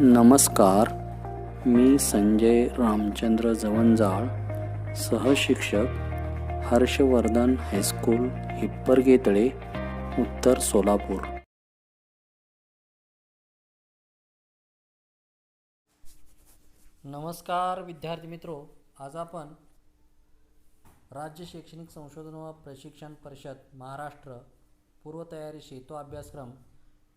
नमस्कार. मी संजय रामचंद्र जवंजाळ सहशिक्षक हर्षवर्धन हायस्कूल हिप्परगेतळे उत्तर सोलापूर. नमस्कार विद्यार्थी मित्रो आज आपण राज्य शैक्षणिक संशोधन व प्रशिक्षण परिषद महाराष्ट्र पूर्वतयारी सेतू अभ्यासक्रम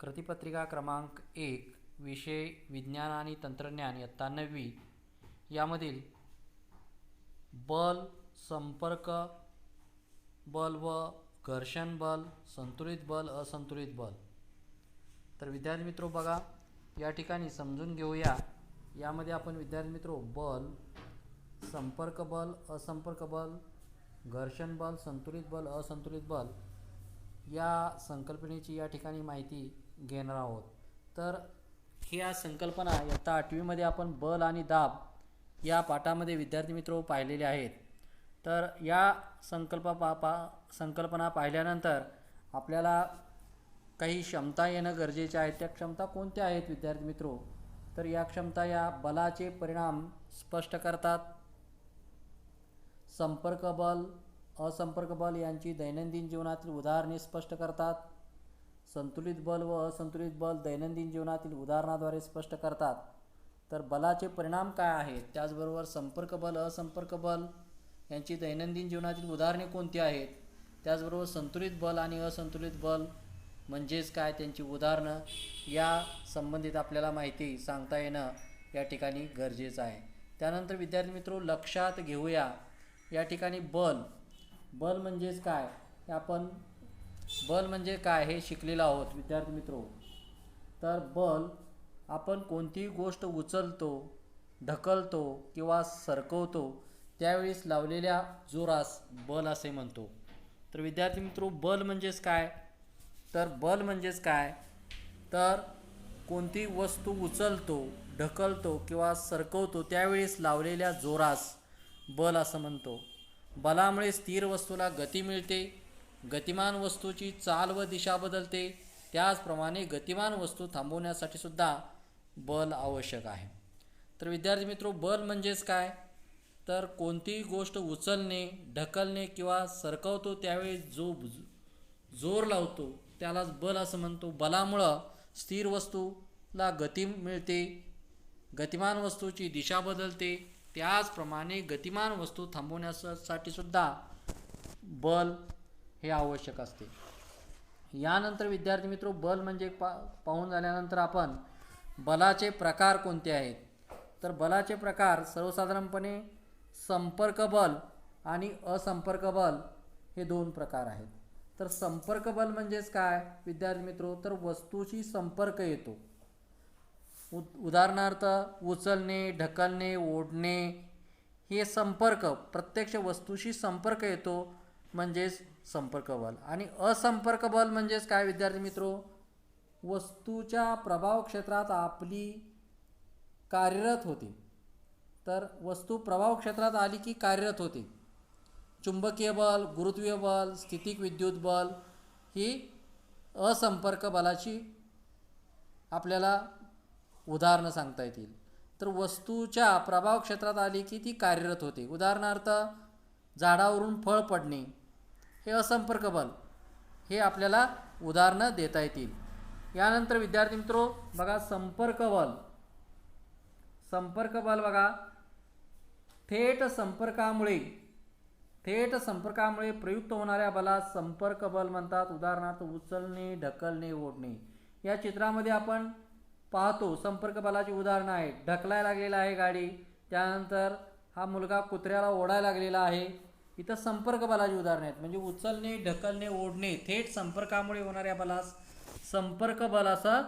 कृतीपत्रिका क्रमांक एक विषय विज्ञान आणि तंत्रज्ञान इयत्ता नववी यामधील बल संपर्क बल व घर्षण बल संतुलित बल असंतुलित बल. तर विद्यार्थी मित्रो बघा या ठिकाणी समजून घेऊया. यामध्ये आपण विद्यार्थी मित्रो बल संपर्क बल असंपर्क बल घर्षण बल संतुलित बल असंतुलित बल या संकल्पनेची या ठिकाणी माहिती घेणार आहोत. तर ह्या संकल्पना इयत्ता आठवीमध्ये आपण बल आणि दाब या पाठामध्ये विद्यार्थी मित्र पाहिलेले आहेत. तर या संकल्प पा पा संकल्पना पाहिल्यानंतर आपल्याला काही क्षमता येणं गरजेचे आहे. त्या क्षमता कोणत्या आहेत विद्यार्थी मित्रो? तर या क्षमता या बलाचे परिणाम स्पष्ट करतात. संपर्क बल असंपर्क बल यांची दैनंदिन जीवनातील उदाहरणे स्पष्ट करतात. संतुलित बल व असंतुलित बल दैनंदिन जीवनातील उदाहरणाद्वारे स्पष्ट करतात. तर बलाचे परिणाम काय आहेत? त्याचबरोबर संपर्क बल असंपर्क बल यांची दैनंदिन जीवनातील उदाहरणे कोणती आहेत? त्याचबरोबर संतुलित बल आणि असंतुलित बल म्हणजेच काय? त्यांची उदाहरणं या संबंधित आपल्याला माहिती सांगता येणं या ठिकाणी गरजेचं आहे. त्यानंतर विद्यार्थी मित्रो लक्षात घेऊया. या ठिकाणी बल. बल म्हणजेच काय? हे आपण बल म्हणजे काय हे शिकलेलं आहोत विद्यार्थी मित्रो. तर बल आपण कोणतीही गोष्ट उचलतो ढकलतो किंवा सरकवतो त्यावेळेस लावलेल्या जोरास बल असे म्हणतो. तर विद्यार्थी मित्रो बल म्हणजेच काय? तर बल म्हणजेच काय? तर कोणती वस्तू उचलतो ढकलतो किंवा सरकवतो त्यावेळेस लावलेल्या जोरास बल असं म्हणतो. बलामुळे स्थिर वस्तूला गती मिळते गतिमान वस्तूची चाल व दिशा बदलते. त्याचप्रमाणे गतिमान वस्तू थांबवण्यासाठी सुद्धा बल आवश्यक आहे. तर विद्यार्थी मित्रो बल म्हणजेच काय? तर कोणतीही गोष्ट उचलणे ढकलणे किंवा सरकवतो त्यावेळी जो जोर लावतो त्यालाच बल असं म्हणतो. बलामुळं स्थिर वस्तूला गती मिळते गतिमान वस्तूची दिशा बदलते. त्याचप्रमाणे गतिमान वस्तू थांबवण्यासाठी सुद्धा बल हे आवश्यक असते. यानंतर विद्यार्थी मित्र बल म्हणजे पा पाहून झाल्यानंतर आपण बलाचे प्रकार कोणते आहेत? तर बलाचे प्रकार सर्वसाधारणपणे संपर्क बल आणि असंपर्क बल हे दोन प्रकार आहेत. तर संपर्क बल म्हणजेच काय? विद्यार्थी मित्रो तर वस्तूशी संपर्क येतो. उ उदाहरणार्थ उचलणे ढकलणे ओढणे हे संपर्क प्रत्यक्ष वस्तूशी संपर्क येतो. म्हणजेच संपर्क बल आणि असंपर्क बल म्हणजेच काय विद्यार्थी मित्रो? वस्तूच्या प्रभाव क्षेत्रात आपली कार्यरत होते. तर वस्तू प्रभाव क्षेत्रात आली की कार्यरत होते. चुंबकीय बल गुरुत्वीय बल स्थितिक विद्युत बल ही असंपर्क बलाची आपल्याला उदाहरणं सांगता येतील. तर वस्तूच्या प्रभाव क्षेत्रात आली की ती कार्यरत होते. उदाहरणार्थ झाडावरून फळ पडणे. हे असंपर्क बल हे आपल्याला उदाहरणं देता येतील. यानंतर विद्यार्थी मित्रो बघा संपर्क बल. संपर्क बल बघा. थेट संपर्कामुळे थेट संपर्कामुळे प्रयुक्त होणाऱ्या बला संपर्क बल म्हणतात. उदाहरणार्थ उचलणे ढकलणे ओढणे. या चित्रामध्ये आपण पाहतो संपर्क बलाची उदाहरणं आहेत. ढकलायला लागलेला आहे गाडी. त्यानंतर हा मुलगा कुत्र्याला ओढायला लागलेला आहे. इथं संपर्क बलाची उदाहरणं आहेत. म्हणजे उचलणे ढकलणे ओढणे थेट संपर्कामुळे होणाऱ्या बलास संपर्क बल असं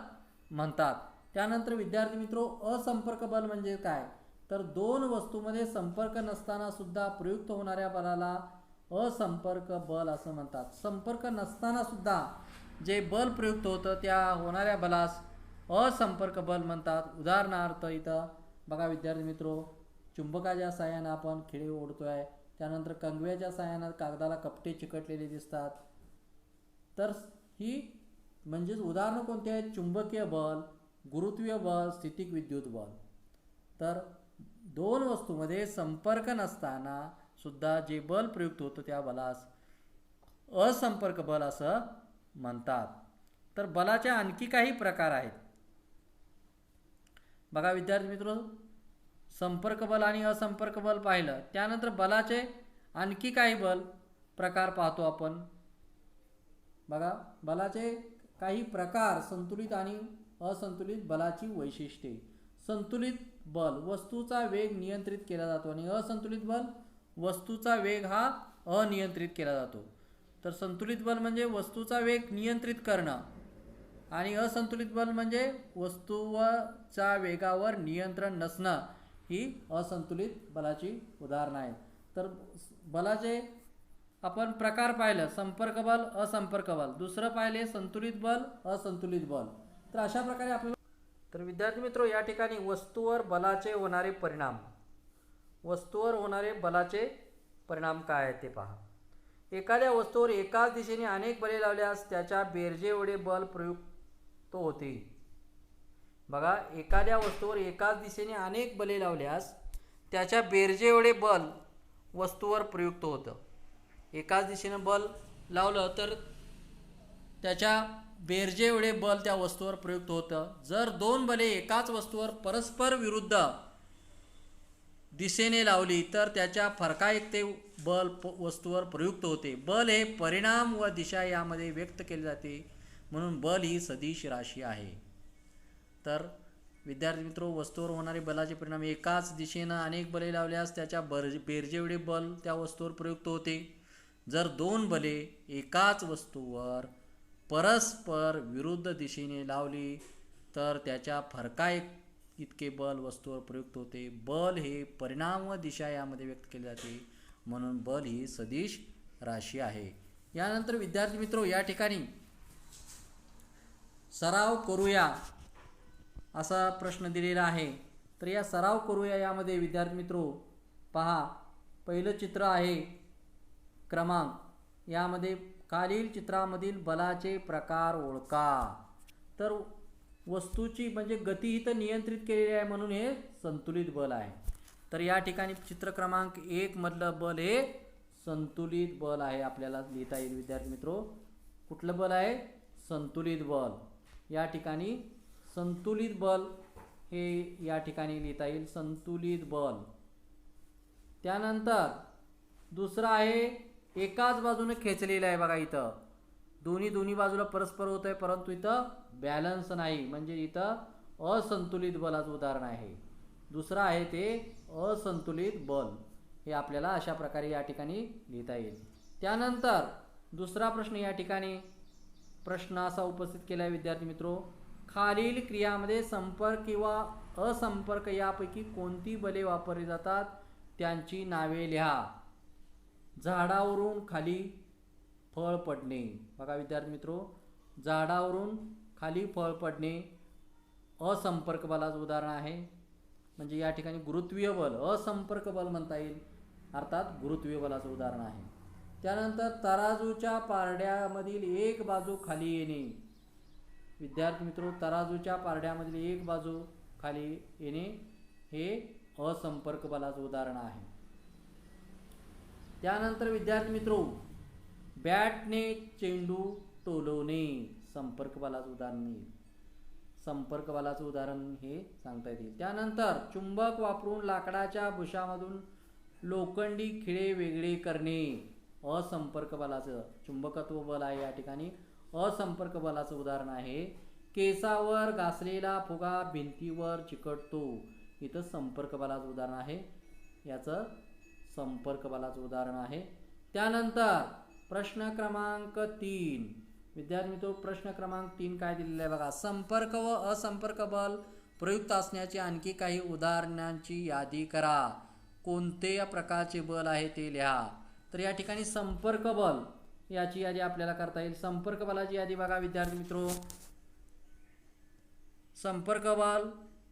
म्हणतात. त्यानंतर विद्यार्थी मित्रो असंपर्क बल म्हणजे काय? तर दोन वस्तूमध्ये संपर्क नसताना सुद्धा प्रयुक्त होणाऱ्या बलाला असंपर्क बल असं म्हणतात. संपर्क नसताना सुद्धा जे बल प्रयुक्त होतं त्या होणाऱ्या बलास असंपर्क बल म्हणतात. उदाहरणार्थ इथं बघा विद्यार्थी मित्रो चुंबकाच्या साह्यानं आपण खिळे ओढतो आहे त्यानंतर कंगव्याच्या साह्यानं कागदाला कपटे चिकटलेले दिसतात. तर ही म्हणजेच उदाहरणं कोणती आहेत? चुंबकीय बल गुरुत्वीय बल स्थितिक विद्युत बल. तर दोन वस्तूमध्ये संपर्क नसताना सुद्धा जे बल प्रयुक्त होतं त्या बलास असंपर्क बल असं म्हणतात. तर बलाचे आणखी काही प्रकार आहेत. बघा विद्यार्थी मित्र संपर्क बल आणि असंपर्क बल पाहिलं त्यानंतर बलाचे आणखी काही बल प्रकार पाहतो आपण. बघा बलाचे काही प्रकार संतुलित आणि असंतुलित बलाची वैशिष्ट्ये. संतुलित बल वस्तूचा वेग नियंत्रित केला जातो आणि असंतुलित बल वस्तूचा वेग हा अनियंत्रित केला जातो. तर संतुलित बल म्हणजे वस्तूचा वेग नियंत्रित करणं आणि असंतुलित बल म्हणजे वस्तूच्या वेगावर नियंत्रण नसणं. ही असंतुलित बलाची उदाहरणं आहेत. तर बलाचे आपण प्रकार पाहिलं संपर्क बल असंपर्क बल दुसरं पाहिले संतुलित बल असंतुलित बल. तर अशा प्रकारे आपल्याला तर विद्यार्थी मित्र या ठिकाणी वस्तूवर बलाचे होणारे परिणाम. वस्तूवर होणारे बलाचे परिणाम काय आहेत ते पहा. एखाद्या वस्तूवर एकाच दिशेने अनेक बले लावल्यास त्याच्या बेरजेएवढे बल प्रयुक्त होते बघा एखाद्या वस्तूवर एकाच दिशेने अनेक बले लावल्यास त्याच्या बेरजे एवढे बल वस्तूवर प्रयुक्त होतं. एकाच दिशेनं बल लावलं तर त्याच्या बेरजे एवढे बल त्या वस्तूवर प्रयुक्त होतं. जर दोन बले एकाच वस्तूवर परस्पर विरुद्ध दिशेने लावली तर त्याच्या फरकायुक्ते बल प वस्तूवर प्रयुक्त होते. बल हे परिणाम व दिशा यामध्ये व्यक्त केले जाते. म्हणून बल ही सदिश राशी आहे. तर विद्यार्थी मित्र वस्तूवर होणारे बलाचे परिणाम एकाच दिशेनं अनेक बले लावल्यास त्याच्या बर बेरजेवढे बल त्या वस्तूवर प्रयुक्त होते. जर दोन बले एकाच वस्तूवर परस्पर विरुद्ध दिशेने लावली तर त्याच्या फरका इतके बल वस्तूवर प्रयुक्त होते. बल हे परिणाम व दिशा यामध्ये व्यक्त केले जाते. म्हणून बल ही सदिश राशी आहे. यानंतर विद्यार्थी मित्र या ठिकाणी सराव करूया. असा प्रश्न दिलेला आहे. तर या सराव करूया यामध्ये विद्यार्थी मित्रो. पहा पहिलं चित्र आहे क्रमांक. यामध्ये खालील चित्रामधील बलाचे प्रकार ओळखा. तर वस्तूची म्हणजे गती इथं नियंत्रित केलेली आहे म्हणून हे संतुलित बल आहे. तर या ठिकाणी चित्र क्रमांक एकमधलं बल हे संतुलित बल आहे आपल्याला लिहिता येईल विद्यार्थी मित्रो. कुठलं बल आहे? संतुलित बल. या ठिकाणी संतुलित बल हे या ठिकाणी लिहिता येईल संतुलित बल. त्यानंतर दुसरं आहे एकाच बाजूने खेचलेलं आहे बघा इथं. दोन्ही दोन्ही बाजूला परस्पर होत आहे परंतु इथं बॅलन्स नाही. म्हणजे इथं असंतुलित बलाचं उदाहरण आहे. दुसरं आहे ते असंतुलित बल. हे आपल्याला अशा प्रकारे या ठिकाणी लिहिता येईल. त्यानंतर दुसरा प्रश्न या ठिकाणी. प्रश्न असा उपस्थित केला आहे विद्यार्थी मित्रो. खालील क्रियामध्ये संपर्क किंवा असंपर्क यापैकी कोणती बले वापरली जातात त्यांची नावे लिहा. झाडावरून खाली फळ पडणे. बघा विद्यार्थी मित्रो झाडावरून खाली फळ पडणे असंपर्क बलाचं उदाहरण आहे. म्हणजे या ठिकाणी गुरुत्वीय बल असंपर्क बल म्हणता येईल. अर्थात गुरुत्वीय बलाचं उदाहरण आहे. त्यानंतर तराजूच्या पारड्यामधील एक बाजू खाली येणे. विद्यार्थी मित्रो तराजूच्या पारड्यामधली एक बाजू खाली येणे हे असंपर्क बलाचं उदाहरण आहे. त्यानंतर विद्यार्थी मित्रो बॅटने चेंडू टोलवणे संपर्क बलाचं उदाहरण येईल. संपर्क बलाचं उदाहरण हे सांगता येईल त्यानंतर चुंबक वापरून लाकडाच्या भुशामधून लोखंडी खिळे वेगळे करणे असंपर्क बलाचं चुंबकत्व बल आहे या ठिकाणी. असंपर्क बलाचं उदाहरण आहे. केसावर घासलेला फुगा भिंतीवर चिकटतो. इथं संपर्क बलाचं उदाहरण आहे. याचं संपर्क बलाचं उदाहरण आहे. त्यानंतर प्रश्न क्रमांक तीन. विद्यार्थी मित्र प्रश्न क्रमांक तीन काय दिलेला आहे बघा. संपर्क व असंपर्क बल प्रयुक्त असण्याची आणखी काही उदाहरणांची यादी करा. कोणते प्रकारचे बल आहे ते लिहा. तर या ठिकाणी संपर्क बल याची यादी आपल्याला करता येईल. संपर्क बलाची यादी बघा विद्यार्थी मित्रो. संपर्क बल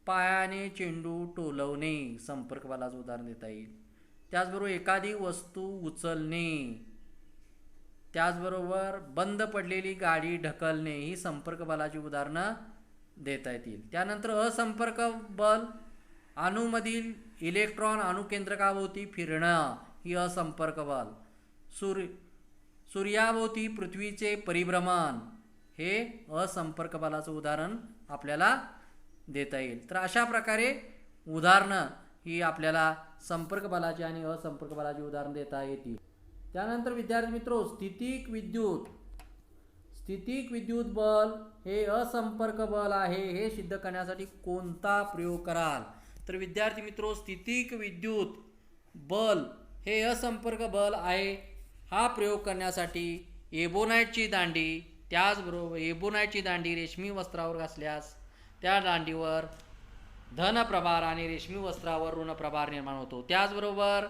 पायाने चेंडू टोलवणे. संपर्क बलाचं उदाहरण देता येईल. त्याचबरोबर एखादी वस्तू उचलणे. त्याचबरोबर बंद पडलेली गाडी ढकलणे. ही संपर्क बलाची उदाहरणं देता येतील. त्यानंतर असंपर्क बल अणूमधील इलेक्ट्रॉन अणुकेंद्रकाभोवती फिरणं. ही असंपर्क बल. सूर्य सूर्याभोवती पृथ्वीचे परिभ्रमण हे असंपर्क बलाचं उदाहरण आपल्याला देता येईल. तर अशा प्रकारे उदाहरणं ही आपल्याला संपर्क बलाची आणि असंपर्क बलाची उदाहरण देता येतील. त्यानंतर विद्यार्थी मित्रो स्थितिक विद्युत. स्थितिक विद्युत बल हे असंपर्क बल आहे हे सिद्ध करण्यासाठी कोणता प्रयोग कराल? तर विद्यार्थी मित्रो स्थितिक विद्युत बल हे असंपर्क बल आहे हा प्रयोग करण्यासाठी एबोनाईटची दांडी त्याचबरोबर एबोनाईटची दांडी रेशमी वस्त्रावर घासल्यास त्या दांडीवर धनप्रभार आणि रेशमी वस्त्रावर ऋणप्रभार निर्माण होतो. त्याचबरोबर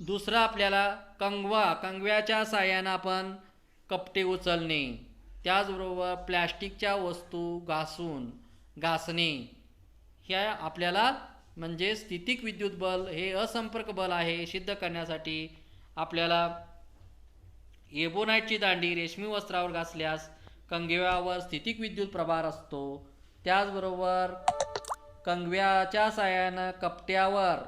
दुसरं आपल्याला कंगवा कंगव्याच्या साह्यानं आपण कपटे उचलणे त्याचबरोबर प्लॅस्टिकच्या वस्तू घासून घासणे ह्या आपल्याला म्हणजे स्थितिक विद्युत बल हे असंपर्क बल आहे हे सिद्ध करण्यासाठी आपल्याला एबोनाईटची दांडी रेशमी वस्त्रावर घासल्यास कंगव्यावर स्थितिक विद्युत प्रभार असतो. त्याचबरोबर कंगव्याच्या साह्यानं कपट्यावर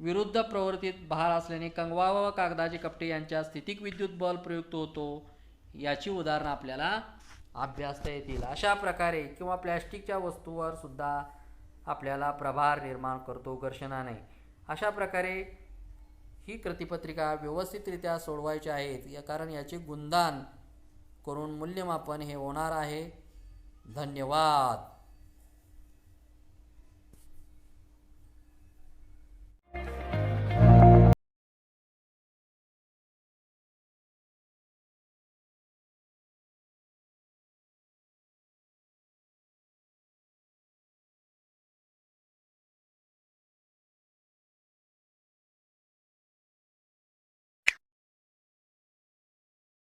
विरुद्ध प्रवृत्तीत भार असल्याने कंगवा व कागदाचे कपटे यांच्या स्थितिक विद्युत बल प्रयुक्त होतो. याची उदाहरणं आपल्याला अभ्यासता येतील. अशा प्रकारे किंवा प्लॅस्टिकच्या वस्तूवर सुद्धा आपल्याला प्रभार निर्माण करतो घर्षणाने. अशा प्रकारे ही कृतीपत्रिका व्यवस्थितरित्या सोडवायची आहेत या कारण याचे गुणदान करून मूल्यमापन हे होणार आहे. धन्यवाद.